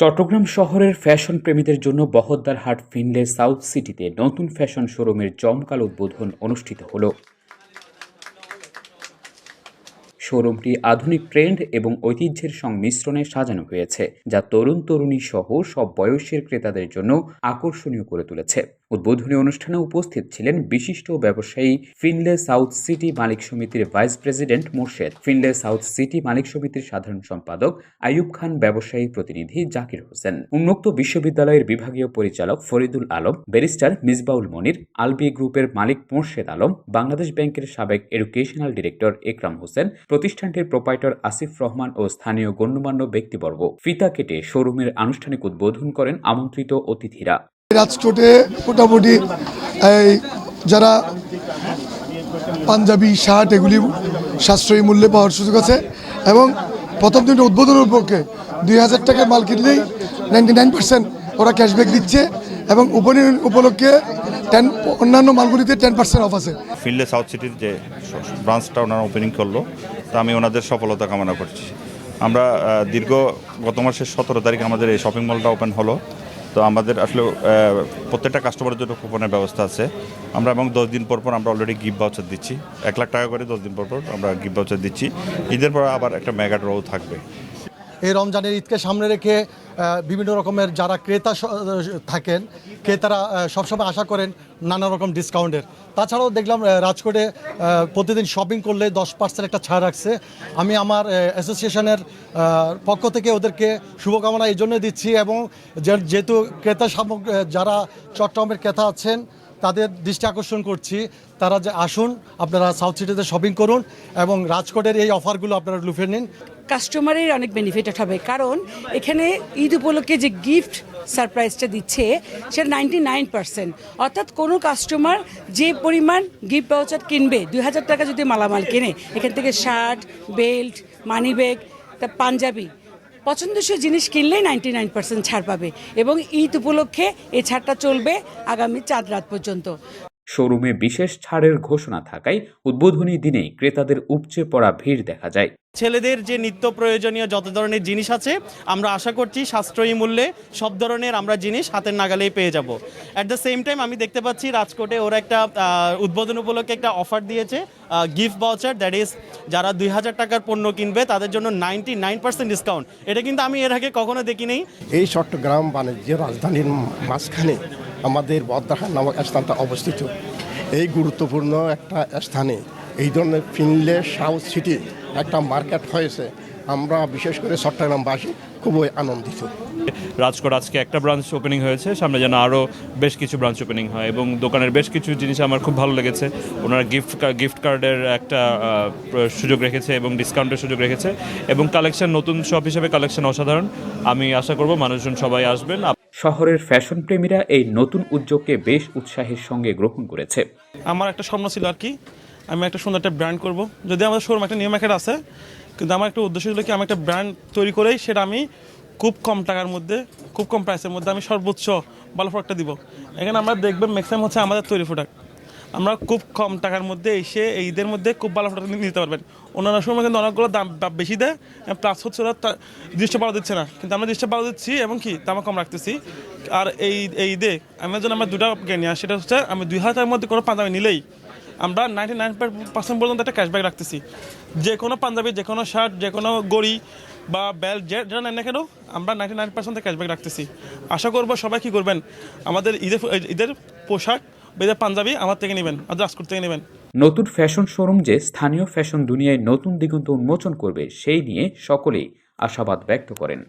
চট্টগ্রাম শহরের ফ্যাশন প্রেমীদের জন্য বহদ্দার হাট ফিনলে সাউথ সিটিতে নতুন ফ্যাশন শোরুমের জমকাল উদ্বোধন অনুষ্ঠিত হল। শোরুমটি আধুনিক ট্রেন্ড এবং ঐতিহ্যের সংমিশ্রণে সাজানো হয়েছে, যা তরুণ তরুণী সহ সব বয়সের ক্রেতাদের জন্য আকর্ষণীয় করে তুলেছে। উদ্বোধনী অনুষ্ঠানে উপস্থিত ছিলেন বিশিষ্ট ব্যবসায়ী ফিনলে সাউথ সিটি মালিক সমিতির vice president Morshed. Finlay south city মালিক সমিতির সাধারণ সম্পাদক আইয়ুব খান, ব্যবসায়ী প্রতিনিধি জাকির হোসেন। উন্মুক্ত বিশ্ববিদ্যালয়ের বিভাগীয় পরিচালক ফরিদুল আলম, ব্যারিস্টার মিসবাউল মনির, আলবি গ্রুপের মালিক মোর্শেদ আলম, বাংলাদেশ ব্যাংকের সাবেক এডুকেশনাল ডিরেক্টর একরাম হোসেন, প্রতিষ্ঠানটির প্রোপাইটর আসিফ রহমান ও স্থানীয় গণ্যমান্য ব্যক্তিবর্গ। ফিতা কেটে শোরুমের আনুষ্ঠানিক উদ্বোধন করেন আমন্ত্রিত অতিথিরা। রাজকোটে মোটামুটি এই যারা পাঞ্জাবি, শার্ট এগুলি সাশ্রয়ী মূল্যে পাওয়ার সুযোগ আছে এবং প্রথম দিন উদ্বোধনের পক্ষে দুই হাজার টাকার মাল কিনলেই নাইনটি নাইন পার্সেন্ট ওরা ক্যাশব্যাক দিচ্ছে এবং উপনীত উপলক্ষে টেন অন্যান্য মালগুলিতে টেন পার্সেন্ট অফ আছে। ফিল্ডে সাউথ সিটির যে ব্রাঞ্চটা ওনারা ওপেনিং করল, তা আমি ওনাদের সফলতা কামনা করছি। আমরা দীর্ঘ গত মাসের সতেরো তারিখ আমাদের এই শপিং মলটা ওপেন হলো। তো আমাদের আসলে প্রত্যেকটা কাস্টমারের জন্য কুপনের ব্যবস্থা আছে। আমরা এবং দশ দিন পর পর আমরা অলরেডি গিফট বাউচার দিচ্ছি। এক লাখ টাকা করে দশ দিন পর পর আমরা গিফট বাউচার দিচ্ছি। ঈদের পর আবার একটা মেগা ড্রও থাকবে। এই রমজানের ঈদকে সামনে রেখে বিভিন্ন রকমের যারা ক্রেতা থাকেন, ক্রেতারা সবসময় আশা করেন নানা রকম ডিসকাউন্টের তাছাড়াও দেখলাম রাজকোটে প্রতিদিন শপিং করলে দশ পার্সেন্ট একটা ছাড় রাখছে। আমি আমার অ্যাসোসিয়েশনের পক্ষ থেকে ওদেরকে শুভকামনা এই জন্য দিচ্ছি এবং যেহেতু ক্রেতা সামগ্রী, যারা চট্টগ্রামের ক্রেতা আছেন তাদের দৃষ্টি আকর্ষণ করছি। তারা যে আসুন, আপনারা সাউথ সিটিতে শপিং করুন এবং রাজকোটের এই অফারগুলো আপনারা লুফে নিন। কাস্টমারের অনেক বেনিফিটেড হবে কারণ এখানে ঈদ উপলক্ষে যে গিফট সারপ্রাইজটা দিচ্ছে সেটা নাইনটি নাইন পার্সেন্ট অর্থাৎ কোনো কাস্টমার যে পরিমাণ গিফট ভাউচার কিনবে, দুই হাজার টাকা যদি মালামাল কেনে, এখান থেকে শার্ট বেল্ট মানি ব্যাগ তা পাঞ্জাবি। পছন্দসই জিনিস কিনলেই নাইনটি নাইন পার্সেন্ট ছাড় পাবে এবং ঈদ উপলক্ষে এই ছাড়টা চলবে আগামী চাঁদ রাত পর্যন্ত। শোরুমে বিশেষ ছাড়ের ঘোষণা থাকায় উদ্বোধনী দিনেই ক্রেতাদের উপচে পড়া ভিড় দেখা যায়। ছেলেদের যে নিত্য প্রয়োজনীয় যত ধরনের জিনিস আছে আমরা আশা করছি সাশ্রয়ী মূল্যে সব ধরনের আমরা জিনিস হাতের নাগালেই পেয়ে যাব। অ্যাট দ্য সেম টাইম আমি দেখতে পাচ্ছি রাজকোটে ওরা একটা উদ্বোধন উপলক্ষে একটা অফার দিয়েছে গিফট বাউচার দ্যাট ইজ যারা দুই হাজার টাকার পণ্য কিনবে তাদের জন্য নাইনটি নাইন পার্সেন্ট ডিসকাউন্ট এটা কিন্তু আমি এর আগে কখনো দেখিনি। এই চট্টগ্রাম বাণিজ্য রাজধানীর মাঝখানে আমাদের বদ্রাহাট নামক স্থানটা অবস্থিত। এই গুরুত্বপূর্ণ একটা স্থানে এই ধরনের ফিনলে সাউথ সিটি একটা মার্কেট হয়েছে। আমরা বিশেষ করে চট্টগ্রামবাসী খুবই আনন্দিত। রাজকোট আজকে একটা ব্রাঞ্চ ওপেনিং হয়েছে, সামনে যেন আরও বেশ কিছু ব্রাঞ্চ ওপেনিং হয় এবং দোকানের বেশ কিছু জিনিস আমার খুব ভালো লেগেছে। ওনারা গিফট গিফট কার্ডের একটা সুযোগ রেখেছে এবং ডিসকাউন্টের সুযোগ রেখেছে এবং কালেকশন নতুন শপ হিসেবে কালেকশন অসাধারণ। আমি আশা করব মানুষজন সবাই আসবেন। শহরের ফ্যাশন প্রেমীরা এই নতুন উদ্যোগকে বেশ উৎসাহের সঙ্গে গ্রহণ করেছে। আমার একটা স্বপ্ন ছিল আর কি, আমি একটা সুন্দর একটা ব্র্যান্ড করব। যদি আমাদের শোরুম একটা নিয়ম একটা আছে, কিন্তু আমার একটা উদ্দেশ্য ছিল কি, আমি একটা ব্র্যান্ড তৈরি করেই সেটা আমি খুব কম টাকার মধ্যে, খুব কম প্রাইসের মধ্যে আমি সর্বোচ্চ ভালো প্রোডাক্টটা দিব। এখানে আমরা দেখবেন ম্যাক্সিমাম হচ্ছে আমাদের তৈরি প্রোডাক্ট আমরা খুব কম টাকার মধ্যে এসে ঈদের মধ্যে খুব ভালো প্রোডাক্ট নিতে পারবেন। অন্যান্য সময় কিন্তু অনেকগুলো দাম বেশি দেয় প্লাস হচ্ছে ওরা দৃশ্য ভালো দিচ্ছে না। কিন্তু আমরা দৃশ্য ভালো দিচ্ছি এবং কি, দামও কম রাখতেছি। আর এই এই ঈদে আমার জন্য আমরা দুটা জ্ঞানী আর সেটা হচ্ছে আমি দুই হাজারের মধ্যে কোনো পাঞ্জাবি নিলেই আমরা নাইনটি নাইন পার্সেন্ট পর্যন্ত একটা ক্যাশব্যাক রাখতেছি। যে কোনো পাঞ্জাবি, যে কোনো শার্ট যে কোনো গড়ি বা বেল্ট যে যেটা নেন না কেন, আমরা নাইনটি নাইন পার্সেন্ট ক্যাশব্যাক রাখতেছি। আশা করব সবাই কী করবেন? আমাদের ঈদের ঈদের পোশাক বা ঈদের পাঞ্জাবি আমার থেকে নেবেন আর রাজকোট থেকে নেবেন। নতুন ফ্যাশন শোরুম যে স্থানীয় ফ্যাশন দুনিয়ায় নতুন দিগন্ত উন্মোচন করবে, সেই নিয়ে সকলেই আশাবাদ ব্যক্ত করেন।